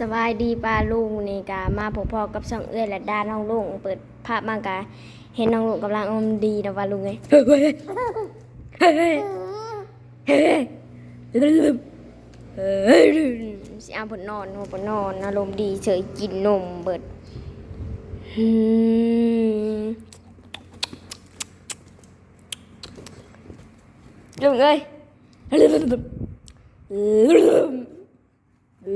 สบายดีป้าลุงนี่กามาพบพ่อกับช่องเอื้อและด้านน้องลุงเปิดภาพบ้างกาเห็นน้องลุงกำลังอมดีนะว่าลุงไงเฮ้ยเฮ้ยเฮ้ยเฮ้ยสิอาผลนอนหัวผลนอนอารมณ์ดีเฉยกินนมเบิดลุงเอ้ย อร่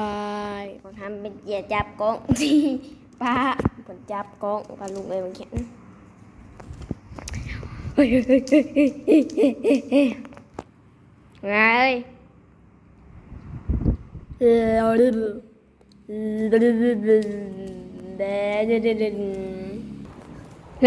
อยผมทำเป็นเหยียจับกองที่ป้าผมจับกองปลาลุงเลยมันเขียนไงเออเดเดเดเด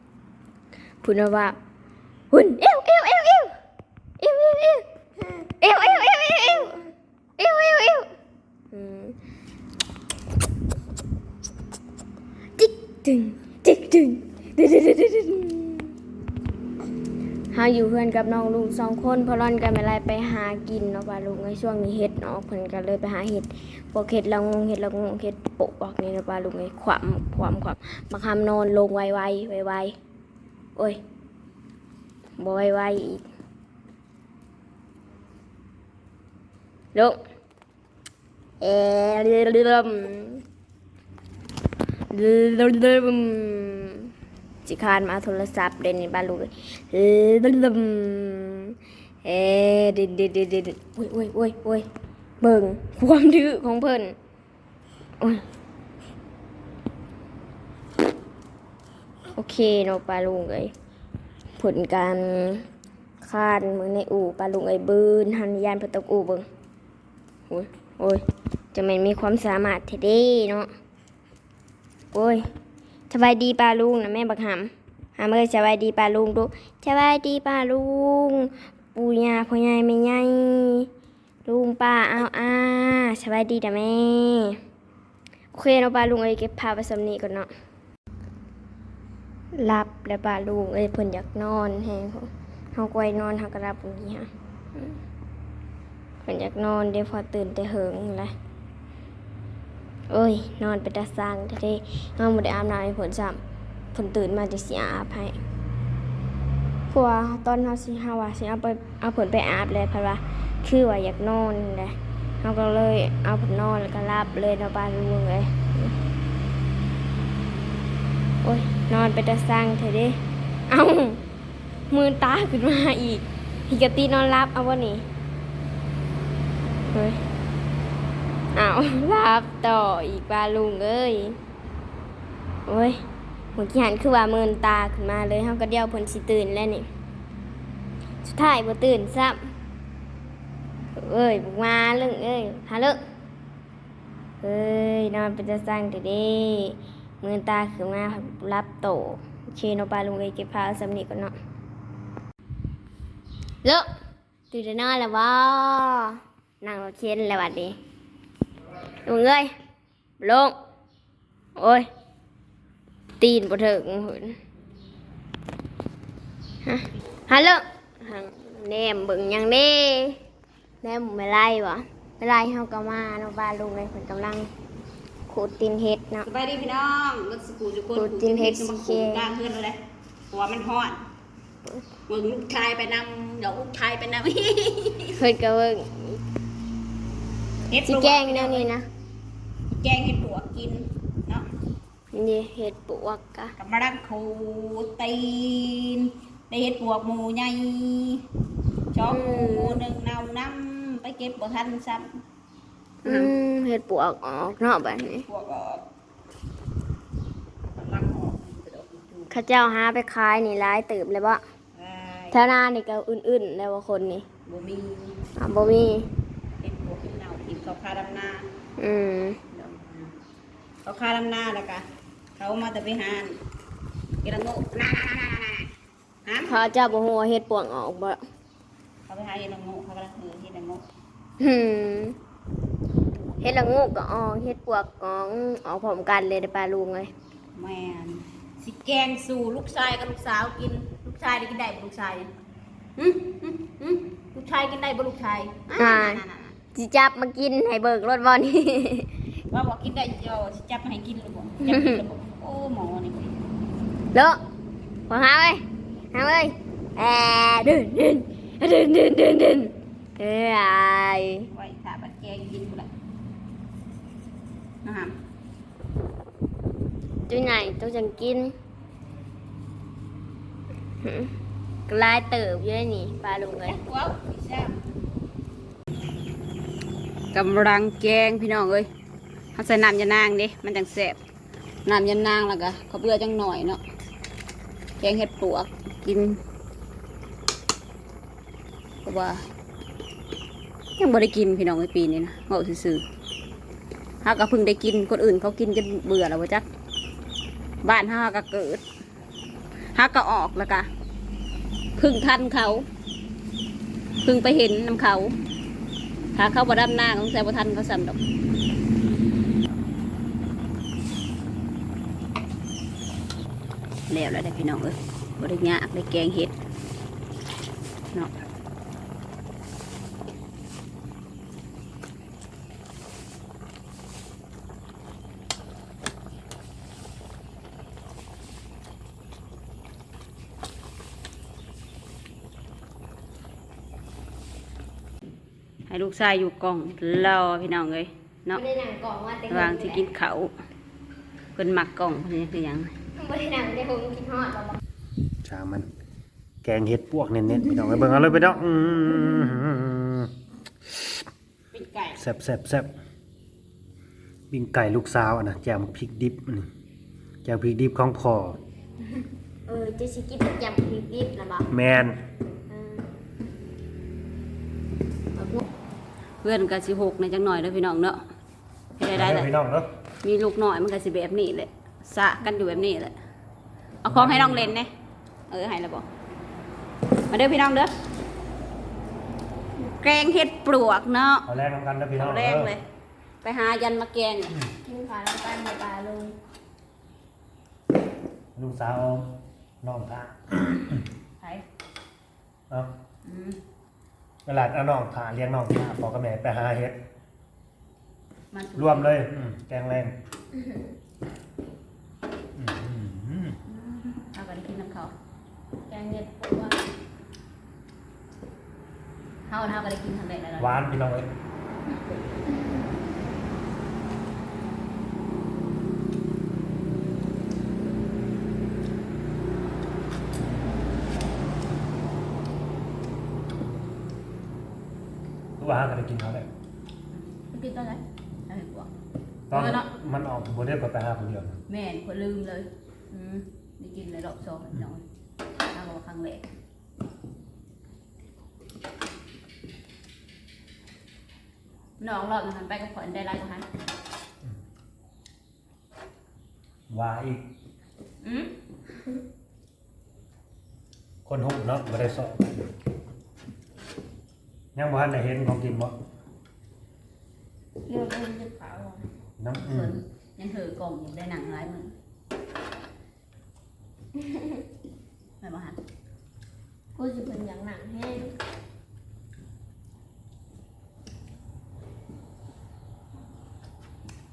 อวเอวเอวเอวเอวเอวเอวเอวเอวเอวเอวเอวเอวเอืมจิ๊กจึงจิกจึงดึ๊ดดึ๊ดดึ๊ดดึ๊ดเฮาอยู่เพื่อนกับน้องลุงสองคนพอร่อนกันไม่ไรไปหากินเนาะว่าลุงในช่วงนี้เฮ็ดเนาะเพิ่อนก็เลยไปหาเห็ดพวกเห็ดละงงเห็ดละงงเห็ดโปะบอกนี่เนาะว่าลุงไอ้ขวามขวามขวามมาคำนอนลงไวไวไวไว โอ้ยบ่ไวไวๆอีกลุงเอเรื่อเรื่อเรื่อจิคานมาโทรศัพท์เดนนี่บ้านลุงเลยเอ๊ะบึ้มเอดิดดิดดิดดิโอ้ยโอ้ยโอ้ยโอ้ยเบิ่งความดื้อของเพิ่นโอ้ย โอเคเนาะปลาลุงเอ้ยผลการคาดมือในอู่ปลาลุงเอ้ยบืนหันยานเพนตกอู่เบิงโอ้ยโอ้ยจะแม่นมีความสามารถเทเด้เนาะโอ้ยสบายดีปลาลุงนะแม่บักหำหาเมื่อสบายดีป้าลุงดูสบายดีป้าลุงปู่ย่าพ่อใหญ่แม่ใหญ่ลุงป้าเอาอาสบายดีนะแม่โอเคเนาะป้าลุงเอ้ยเก็บผ้าไปสำนีก่อนเนาะ หลับแล้วป้าลุงเอ้ยเพิ่นอยากนอนแฮงเฮาก็ไว้นอนเฮาก็รับตรงนี้ฮะเพิ่นอยากนอนเดี๋ยวพอตื่นแต่เหิงละเอ้ย นอนเป็นตาสร้างแท้เฮาบ่ได้อาบน้ำให้เพิ่นซ้ำผลตื่นมาจะสิอาบให้เพราะว่าตอนเฮาสิเฮาว่าสิเอาไปเอาผลไปอาบเลยเพราะว่าคือว่าอยากนอนเลยเฮาก็เลยเอาผลนอนแล้วก็รับเลยเนาะบาลุงเลยโอ้ย นอนไปต่สร้างเถอเด้ เอามือตาขึ้นมาอีกพี่กตินอนรับเอาวะนี่เฮ้ยเอารับต่ออีกบาลุงเอ้ยโอ้ยหัวกี้หันคือว่าเมินตาขึ้นมาเลยเฮาก็เดียวเพิ่นสิตื่นแล้วนี่ สุดท้ายบ่ตื่นซ้ำเอ้ยบุกมาเรื่องเอ้ยหาเลิกเอ้ยนอนเป็นจะสร้างเด้เด้ มินตาขึ้นมารับโตโอเคเนาะปลาลุงเอ้ยเก็บผ้าเอาสำนีก่อนเนาะเลิกตื่นนอนแล้วบ่นั่งรถเข็นแล้วบัดนี้ลุงเอ้ยลงโอ้ย ตีนบ่ถึงหุ่นฮะฮัลโหลแนมเบิ่งยังเด้แนมไม่ไล่บ่ไม่ไล่เฮาก็มาเนาะบ้านลุงเลยเพิ่นกำลัง ขูดตีนเฮ็ดเนาะสบายดีพี่น้องรถสกูทุกคนกูจินเฮ็ดมา CK ขูดกลางเพื่อนเลยหัวมันฮ้อนมึงลูกชายไปนำเดี๋ยวลูกชายไปนำเพิ่นก็เบิ่งเฮ็ดสิแกล้งแนวนี้นะแกงให้ผัวกินเนาะนี่เฮ็ดปวกกะกับมาดังขูดตีนได้เฮ็ดปวกหมูใหญ่ช้องหมูหนึ่งเนาน้ำไปเก็บบ่ทันซ้ อืมเฮ็ดปวกออกเนาะบัดนี้ำพวกออกกำลังออกกระโดดดูเข้าเจ้าหาไปขายนี่หลายเติบเลยบ่ได้แถวหน้านี่ก็อื่นๆแล้วว่าคนนี่บ่มีอะบ่มีเฮ็ดปวกเฮ็ดเน่าทีมเขาคาดำนาอืมเขาคาดำนาแล้วก็เขามาแต่ไปหานกินละโง่นาๆๆๆๆหามเขาเจ้าบ่ฮู้ว่าเฮ็ดปวงออกบ่เขาไปหาเฮ็ดละโง่เขาก็ละเออเฮ็ดละโง่หืม เฮ็ดละงูกก็ออกเฮ็ดปวกก็ออกออกพร้อมกันเลยเด้อป้าลุงเอ้ยแม่นสิแกงสู่ลูกชายกับลูกสาวกิน ลูกชายได้กินได้บ่ลูกชายหึหึหึลูกชายกินได้บ่ลูกชายอ่านั่นๆๆสิจับมากินให้เบิกรถบ่นี่ว่าบอกกินได้เดี๋ยวสิจับมาให้กินหรือบ่จับกินหรือบ่โอ้หมอนี่เลอะขอหาเอ้ยหาเอ้ยแอเดินเดินเดินเดินเดินเดินเอ้ยไว้ถ้าบัดแกงกิน กูละนะฮะจุไหนต้องจังกินหืมกลายเติบอยู่ได้นี่ปลาลุงเลยว้าวพี่แซ่บกำลังแกงพี่น้องเอ้ยเขาใส่น้ำยานางดิมันจังแซ่บน้ำยานางแล้วก็เขาวเบื่อจังหน่อยเนาะแกงเห็ดปลวกกินเพราะว่ายังบ่ได้กินพี่น้องไอ้ยปีนี้นะเมาซื่อๆ ฮาก็เพิ่งได้กินคนอื่นเขากินจนเบื่อแล้ววะจักบ้านฮาก็เกิดฮาก็ออกแล้วกะพึ่งทันเขาพึ่งไปเห็นน้ำเขาถ้าเขาบ่ดำหน้าของแซ่บ่ทันเขาสั่นดอกแล้วแล้วได้พี่น้องเอ้ยบ่ได้ยากได้แกงเห็ดเนาะ ลูกชายอยู่กล่องรอพี่น้องเอ้ยเนาะไม่ได้หนังกล่องว่าแต่วางที่กินเขาวเพิ่นมักกล่องเพิ่นนี่คือหยังไม่ได้หนังแต่ผมกินฮอดแล้วบอกช่างมัน แกงเห็ดปวกเน้นๆพี่น้องไปเบิ่งเอาเลยพี่น้องอืมปิ้งไก่แซ่บแซ่บแซ่บปิ้งไก่ลูกสาวอะนะแจ่วพริกดิบอันนี้แจ่วพริกดิบของพ่อเออจะสิกินประจำพริกดิบนะบอกแมน เพื่อนก็สิหกในจังหน่อยเด้อพี่น้องเนาะให้ได้ได้แหละพี่น้องเนาะมีลูกน้อยมันก็สิแบบนี้แหละสะกันอยู่แบบนี้แหละเอาของให้น้องเล่นเน่เออให้แล้วบอกมาเด้อพี่น้องเด้อแกงเห็ดปลวกเนาะเอาแรงทำกันนะพี่น้องเอาแรงเลย ไปหายันมาแกงเนี่ยกินขาแล้วกันมาปลาลุงลูกสาวเอาน้องท่าไปเอา อืมเวลาเอาน้องท่าเลี้ยงน้องท่าพ่อกับแม่ไปหาเห็ดมันรวมเลยอืมแกงแรงอืมเอาไปกินน้ำเขาแกงเห็ดปวกเฮาเฮาก็ได้กินทางใดแล้วหวานพี่น้องเอ้ยาหากันได้กินเขาแหละกินตอนไหนเอาให้กว่า ตอนเออเนาะ มันออกบนเรียกไปหาคนเดียวแม่นคนลืมเลย อืมได้กินในรอบสองพี่น้องถ้าบอกว่าครั้งแรกน้องรอบนั้นไปกับขวัญได้ไรกว่าฮันว่าอีกอืมคนหุ่เนาะไม่ได้สอบ ยังบ่ทันได้เห็นของกินบ่เรื่องเรื่องจะขาวอะน้ำอืส่วนมยังถือกล่องอยู่ได้หนังหลายมือไม่มาหันกูจะเป็นอย่างหนังแห้ง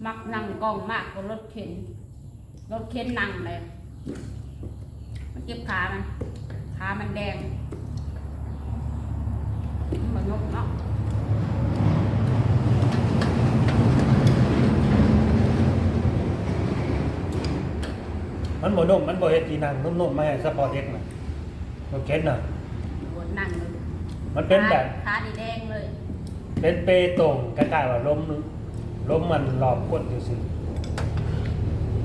มักนั่งกล่องมากกว่ารถเข็น รถเข็นนั่งเลย มันเจ็บขามัน ขามันแดง มันนกเนาะมันบ่นุ่มมันบ่เฮ็ดอีนังนุ่มๆมาให้สปอร์ตเอ็กน่ะโอเคน่ะปวดนั่งเลยมันเป็นแบบ ขาดีแดงเลยเป็นเปตรงคล้ายๆว่าล้มล้มมันรอบก้นซื่อ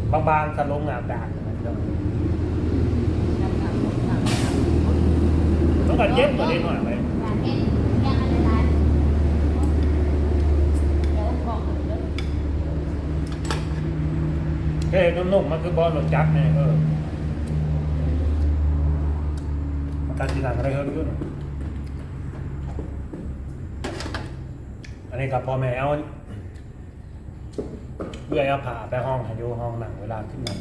ๆบางๆสลงอาบดาดนะครับนั่งทำนั่งทโตมันก็เจ็บตัวนี้หน่อยไปงานเอ็นยังอะไรร้านเดี๋ยวกล่องเด้อ แค่นุ่มๆมันคือบอลรถจักรเนี่ยเออการทีหลังอะไรเฮ้ยขึ้นอันนี้กับพ่อแม่เอาเบื่อเอาผ่าไปห้องห้อยู่ห้องหนังเวลาขึ้นมา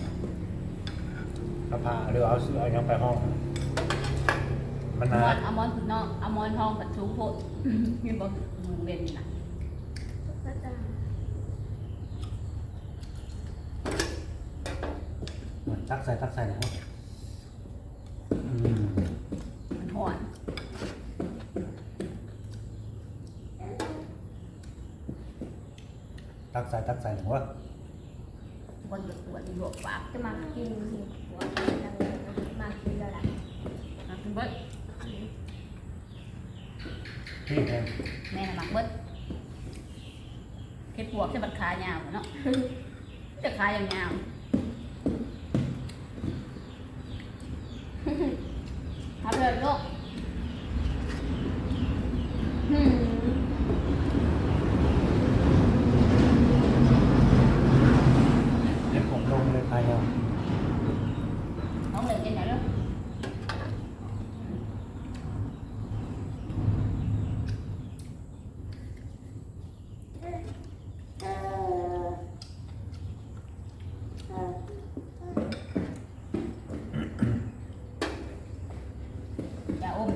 เอาผ่าหรือเอาเสื้อเอายังไปห้อง มันนามอนอมอนคือน้องอมอนทองผัดชูโพดมีบ่มึงเว้นนะ ตักใส่ตักใส่นะอืมมันหอนตักใส่ตักใส่หนูว่าคนจะปวดหลวกปากจะมากินหัวนังมากินแล้วล่ะนะคือเบิดพี่แทนแม่น่ะมักเบิดเฮ็ดปวกใช่บัดขายาวเนาะจะขายยาวๆ ครับเลยลูกอืม เดี๋ยวผมลงเลยภายใน น้อง เหลือกินไหนลูก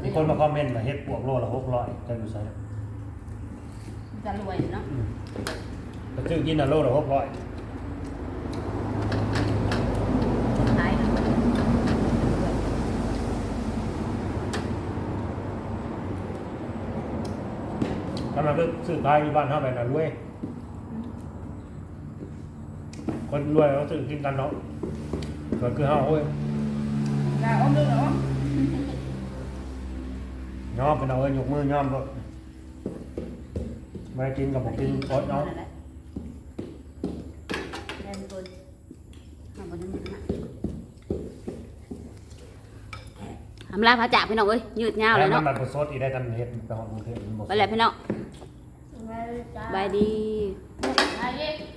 มีคนมาคอมเมนต์มาเฮ็ดบวกโลละหกร้อยจะอยู่ใส่จะรวยเนาะก็ซื้อกินอะโลละหกร้อย ขายนะ ถ้ามันก็ซื้อขายอยู่บ้านเท่าไหร่นะรวย คนรวยเขาซื้อกินกันเนาะก็คือเฮาเว้ยจะอมด้วยเหรอยอมเป็นเอาเอ้ยยกมือยอมบ่ไม่ได้กินกับผมกินอดเนาะแทนคนทำบนนี้นะทำลาพระจ่าพี่น้องเอ้ยยืดยาวเลยแล้วเนาะมันมาสดอีกได้กันเฮ็ดไปหอดกรุงเทพมันบ่ไปแล้วพี่น้องมา จ้าบายดี ไปดิ